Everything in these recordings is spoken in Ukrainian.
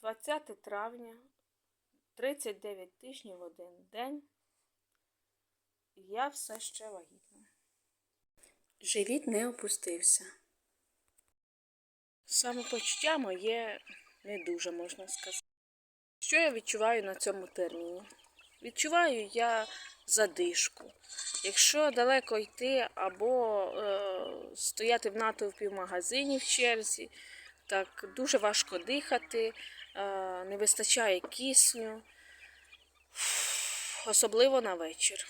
20 травня, 39 тижнів один день. Я все ще вагітна. Живіт не опустився. Самопочуття моє не дуже можна сказати. Що я відчуваю на цьому терміні? Відчуваю я задишку. Якщо далеко йти або е, стояти в натовпі в магазині в черзі, так дуже важко дихати, не вистачає кисню, особливо на вечір.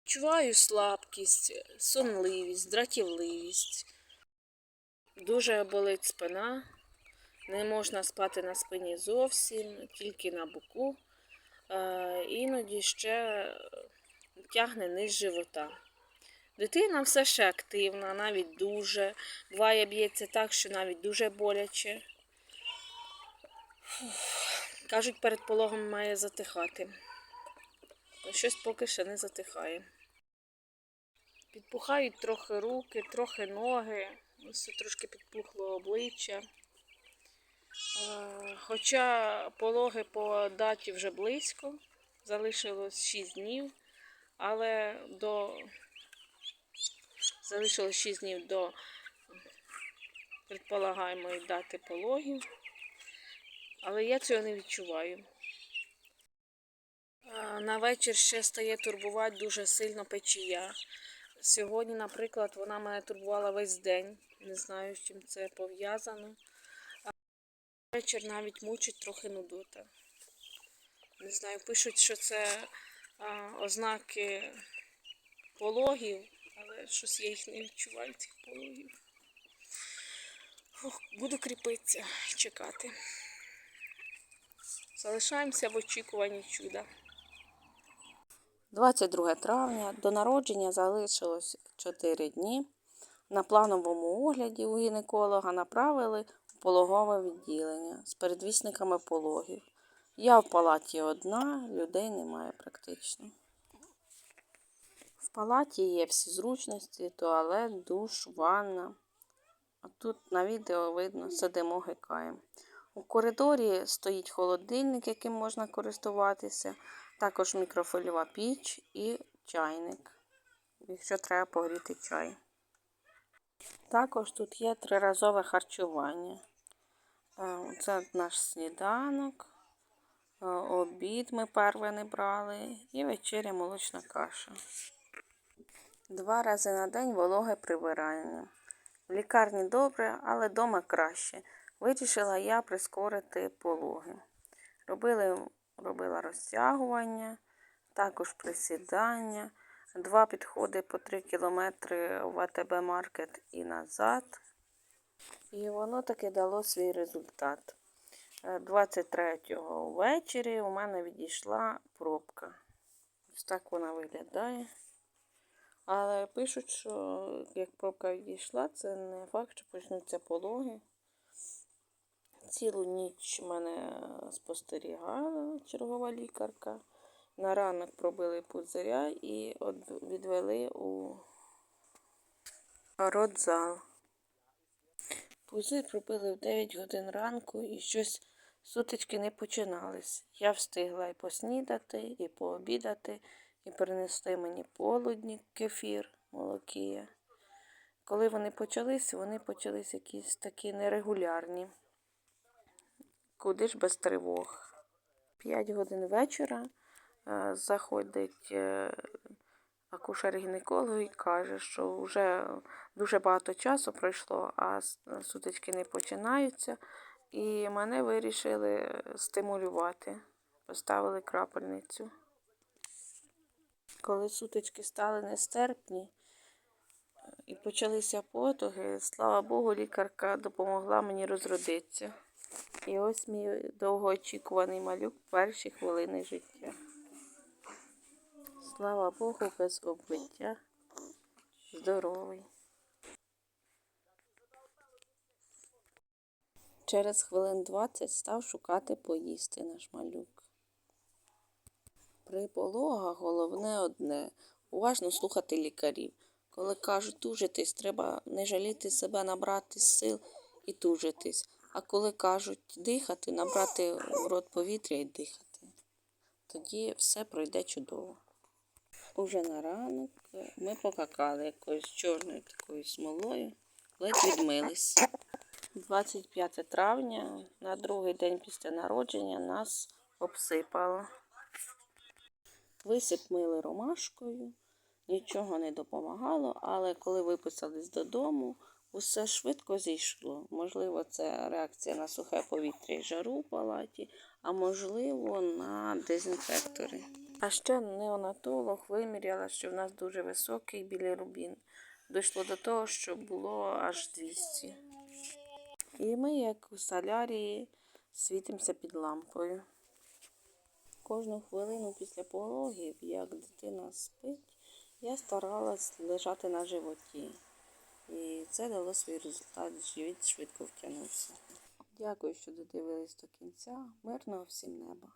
Відчуваю слабкість, сонливість, дратівливість. Дуже болить спина. Не можна спати на спині зовсім, тільки на боку. Е, іноді ще тягне низ живота. Дитина все ще активна, навіть дуже. Буває б'ється так, що навіть дуже боляче. Кажуть, перед пологом має затихати. Та щось поки ще не затихає. Підпухають трохи руки, трохи ноги, ось трошки підпухло обличчя. Е, Хоча пологи по даті вже близько, залишилось 6 днів, але до залишилось 6 днів до предполагаємої дати пологів, але я цього не відчуваю. На вечір ще стає турбувати дуже сильно печія. Сьогодні, наприклад, вона мене турбувала весь день. Не знаю, з чим це пов'язано. Вечір навіть мучить трохи нудота. Не знаю, пишуть, що це а, ознаки пологів, але щось я їх не відчуваю, цих пологів. Ох, буду кріпитися, чекати. Залишаємося в очікуванні чуда. 22 травня до народження залишилось 4 дні. На плановому огляді у гінеколога направили у пологове відділення з передвісниками пологів. Я в палаті одна, людей немає практично. В палаті є всі зручності, туалет, душ, ванна. А тут на відео видно, сидимо, гикаємо. У коридорі стоїть холодильник, яким можна користуватися, також мікрофольова піч і чайник, якщо треба погріти чай. Також тут є триразове харчування. Е, Це наш сніданок, е, обід ми перший не брали і вечеря молочна каша. Два рази на день вологе прибирання. В лікарні добре, але вдома краще. Вирішила я прискорити пологи. Робили, робила розтягування, також присідання. Два підходи по 3 кілометри в АТБ Маркет і назад. І воно таки дало свій результат. Е, 23-го ввечері у мене відійшла пробка. Ось так вона виглядає. Але пишуть, що як пробка відійшла, це не факт, що почнуться пологи. Цілу ніч мене спостерігала чергова лікарка. На ранок пробили пузиря і відвели у родзал. Пузир пробили в 9 годин ранку і щось сутички не починались. Я встигла і поснідати, і пообідати, і принести мені полудні, кефір, молокія. Коли вони почались, вони почались якісь такі нерегулярні. Куди ж без тривог? П'ять годин вечора е, заходить е, акушер-гінеколог і каже, що вже дуже багато часу пройшло, а сутички не починаються. І мене вирішили стимулювати. Поставили крапельницю. Коли сутички стали нестерпні і почалися потуги, слава Богу, лікарка допомогла мені розродитися. І ось мій довгоочікуваний малюк перші хвилини життя. Слава Богу, без оббиття. Здоровий. Через хвилин 20 став шукати поїсти наш малюк. При пологах головне одне уважно слухати лікарів. Коли кажуть тужитись, треба не жаліти себе, набрати сил і тужитись. А коли кажуть дихати, набрати в рот повітря і дихати, тоді все пройде чудово. Уже на ранок ми покакали якоюсь чорною такою смолою, ледь відмились. 25 травня, на другий день після народження, нас обсипало. Висип мили ромашкою, нічого не допомагало, але коли виписались додому, усе швидко зійшло. Можливо, це реакція на сухе повітря і жару в палаті, а можливо, на дезінфектори. А ще неонатолог виміряла, що в нас дуже високий білірубін. Дійшло до того, що було аж 200. І ми, як у солярії, світимося під лампою. Кожну хвилину після пологів, як дитина спить, я старалась лежати на животі. І це дало свій результат. Живіт швидко втягнувся. Дякую, що додивились до кінця. Мирного всім неба.